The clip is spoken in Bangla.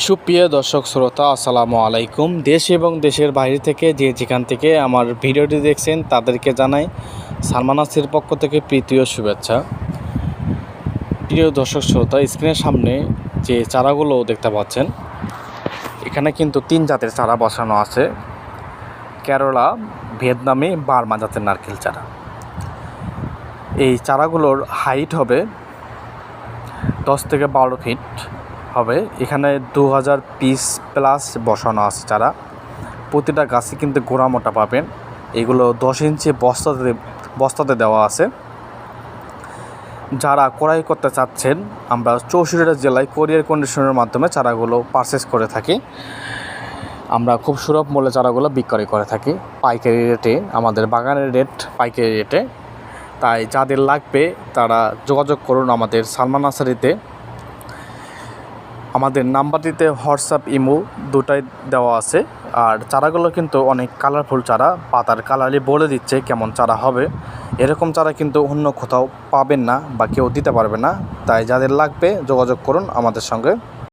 সুপ্রিয় দর্শক শ্রোতা, আসসালামু আলাইকুম। দেশ এবং দেশের বাইরে থেকে যে যেখান থেকে আমার ভিডিওটি দেখছেন, তাদেরকে জানাই সালমান আসির পক্ষ থেকে প্রীতি ও শুভেচ্ছা। প্রিয় দর্শক শ্রোতা, স্ক্রিনের সামনে যে চারাগুলো দেখতে পাচ্ছেন, এখানে কিন্তু তিন জাতের চারা বসানো আছে। কেরলা, ভিয়েতনামে, বার্মা জাতের নারকেল চারা। এই চারাগুলোর হাইট হবে দশ থেকে বারো ফিট। হবে। এখানে দু হাজার পিস প্লাস বসানো আছে চারা। প্রতিটা গাছে কিন্তু গোড়া মোটা পাবেন। এগুলো দশ ইঞ্চি বস্তাতে বস্তাতে দেওয়া আছে। যারা ক্রয় করতে চাচ্ছেন, আমরা চৌষট্টিটা জেলায় কোরিয়ার কন্ডিশনের মাধ্যমে চারাগুলো পারচেস করে থাকি। আমরা খুব সুলভ মূল্যে চারাগুলো বিক্রয় করে থাকি। পাইকারি রেটে আমাদের বাগানের রেট পাইকারি রেটে তাই যাদের লাগবে, তারা যোগাযোগ করুন আমাদের সালমান নার্সারিতে আমাদের নাম্বারটিতে হোয়াটসঅ্যাপ, ইমো দুটাই দেওয়া আছে। আর চারাগুলো কিন্তু অনেক কালারফুল চারা, পাতার কালারই বলে দিচ্ছে কেমন চারা হবে। এরকম চারা কিন্তু অন্য কোথাও পাবেন না বা কেউ দিতে পারবে না। তাই যাদের লাগবে যোগাযোগ করুন আমাদের সঙ্গে।